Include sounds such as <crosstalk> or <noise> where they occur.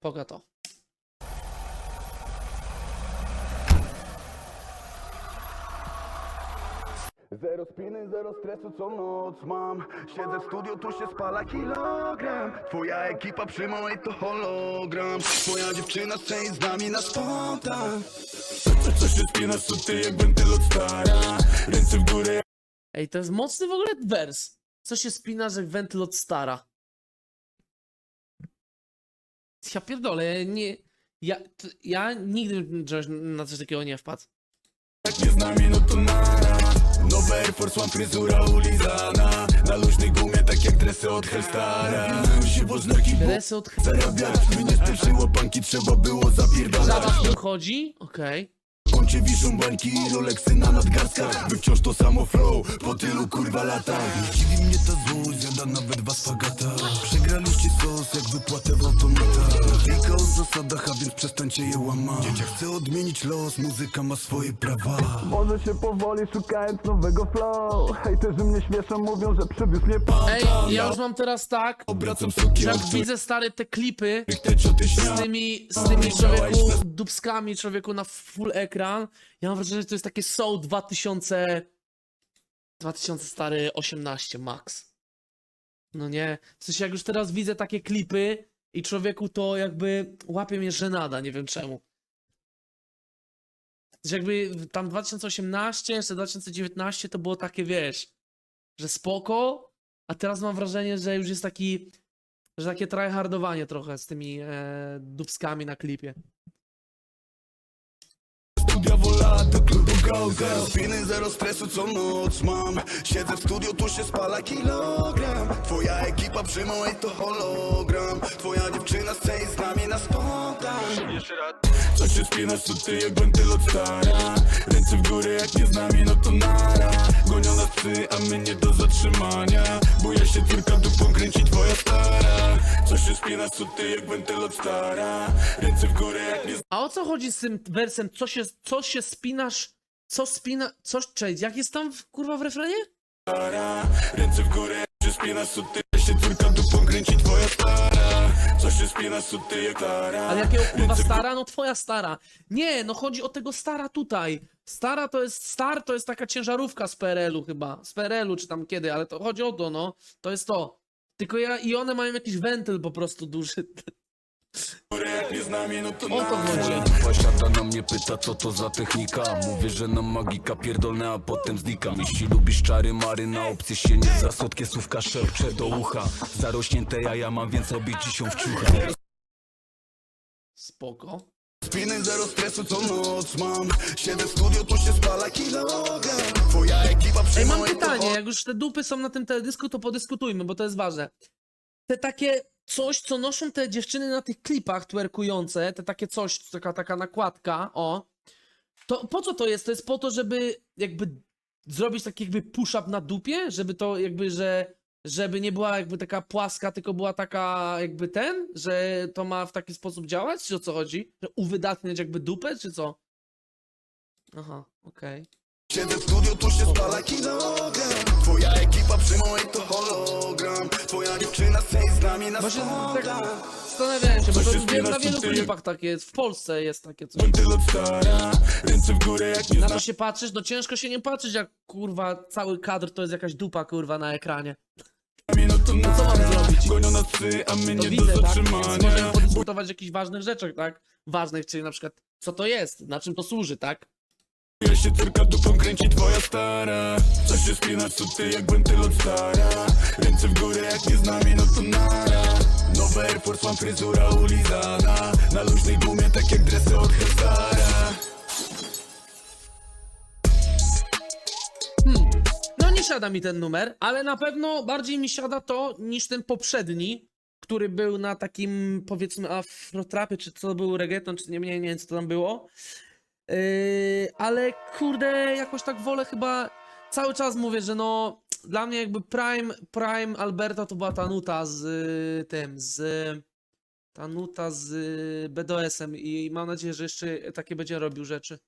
Poga to. Zero spiny, zero stresu, co noc mam Siedzę w studiu, tu się spala kilogram Twoja ekipa przy mojej to hologram Twoja dziewczyna chce z nami na spontan Co się spinasz, to ty jak wentyl od stara Ręce w górę Ej, to jest mocny w ogóle wers. Co się spina, że wentyl od stara? Ja pierdolę, nie... Ja, t- ja nigdy bym czegoś- na coś takiego nie wpadł. jak nie z nami, no to nara Nowe Air Force One, fryzura ulizana Na luźnej gumie, tak jak dresy od Hellstara się bo Dresy od zarabiać z pierwszej łapanki trzeba było zapierdalać tu chodzi? Okej. W kącie wiszą bańki i Rolexy na nadgarstkach. By wciąż to samo flow, po tylu kurwa latach. Nie dziwi mnie ta złość, zjada nawet was fagata. Przegraliście sos jak wypłatę w automatach Tylko o zasadach, a więc przestańcie je łamać. Dzieciak chce odmienić los, muzyka ma swoje prawa. Może się powoli szukając nowego flow. Hejterzy mnie śmieszą, mówią, że przywiózł mnie pan. Ej, ja już mam teraz tak, Obracam suki że jak widzę stare te klipy te cioty z tymi, z tymi człowieku dubskami, człowieku na full ekran, ja mam wrażenie, że to jest takie Soul 2000, 2000 stary 18 max. No nie, w sensie jak już teraz widzę takie klipy i człowieku to jakby łapie mnie żenada, nie wiem czemu. W jakby tam 2018, jeszcze 2019 to było takie, wiesz, że spoko, a teraz mam wrażenie, że już jest taki, że takie tryhardowanie trochę z tymi e, dubskami na klipie. Go Zero go spiny, zero stresu, co noc mam. Siedzę w studiu, tu się spala kilogram. Twoja ekipa przy mojej to hologram. Twoja dziewczyna chce iść z nami na spontan. Jeszcze raz. Co się spinasz, to ty jak wentyl od stara? Ręce w górę, jak nie z nami, no to nara A my nie do zatrzymania Buja się tylko dupą kręci twoja stara Co się ty jak wentyl od stara Ręce w górę, jak nie A o co chodzi z tym wersem? Co się, co się spinasz? Co spina... Co... Cześć, jak jest tam w, kurwa w refrenie? stara Ręce w górę, się spinasz, to ty się tylko dupą kręci twoja stara Co się spinasz, to ty jak stara Ale jakiego kurwa stara? No twoja stara. Nie, no chodzi o tego stara tutaj. Stara to jest, star to jest taka ciężarówka z PRL-u chyba. Z PRL-u czy tam kiedy, ale to chodzi o to, no. To jest to. Tylko ja, i one mają jakiś wentyl po prostu duży. <laughs> nie z nami, no to O to chodzi. Na mnie pyta co to za technika? Mówię, że na magika pierdolne, a potem znikam Jeśli lubisz czary mary, na opcję się nie za Słodkie słówka szepcze do ucha. Zarośnięte jaja mam, więc robię dzisią w ciucha Spoko. Spiny, zero stresu, co noc mam. Siedzę w studiu, tu się spala kilogram. Twoja ekipa przy Ej, mam pytanie, jak już te dupy są na tym teledysku, to podyskutujmy, bo to jest ważne. Te takie coś, co noszą te dziewczyny na tych klipach twerkujące, te takie coś, taka, taka nakładka, o, to po co to jest? To jest po to, żeby jakby zrobić taki jakby push-up na dupie, żeby to jakby, że żeby nie była jakby taka płaska, tylko była taka jakby ten, że to ma w taki sposób działać, czy o co chodzi? Że uwydatniać jakby dupę, czy co? Aha, okej. Siedzę w studiu, tu się spala nami na Właśnie tak zastanawiałem się, bo Co to się wiem, na wielu klipach tak jest, w Polsce jest takie coś. Wentyl od stara Ręce w górę, jak nie Na to się patrzysz, no ciężko się nie patrzeć, jak kurwa cały kadr to jest jakaś dupa kurwa na ekranie. no to co mam nara zrobić? Gonią nas psy, a my To nie do widzę, tak? Więc zatrzymania możemy podyskutować o jakichś ważnych rzeczach, tak? Ważnych, czyli na przykład co to jest, na czym to służy, tak? Ja się tylko dupą kręci twoja stara. Co się spinasz, to ty jak wentyl od stara. Ręce w górę, jak nie z nami, no to nara. Nowe Air Force One, fryzura ulizana. Na luźnej gumie, tak jak dresy od Hezara. No nie siada mi ten numer, ale na pewno bardziej mi siada to niż ten poprzedni, który był na takim powiedzmy afrotrapie, czy co był reggaeton, czy nie, nie, nie wiem co to tam było. Yy, ale kurde, jakoś tak wolę chyba, cały czas mówię, że no dla mnie jakby prime, prime Alberta to była ta nuta z y, tym, z ta nuta z y, BDS-em i mam nadzieję, że jeszcze takie będzie robił rzeczy.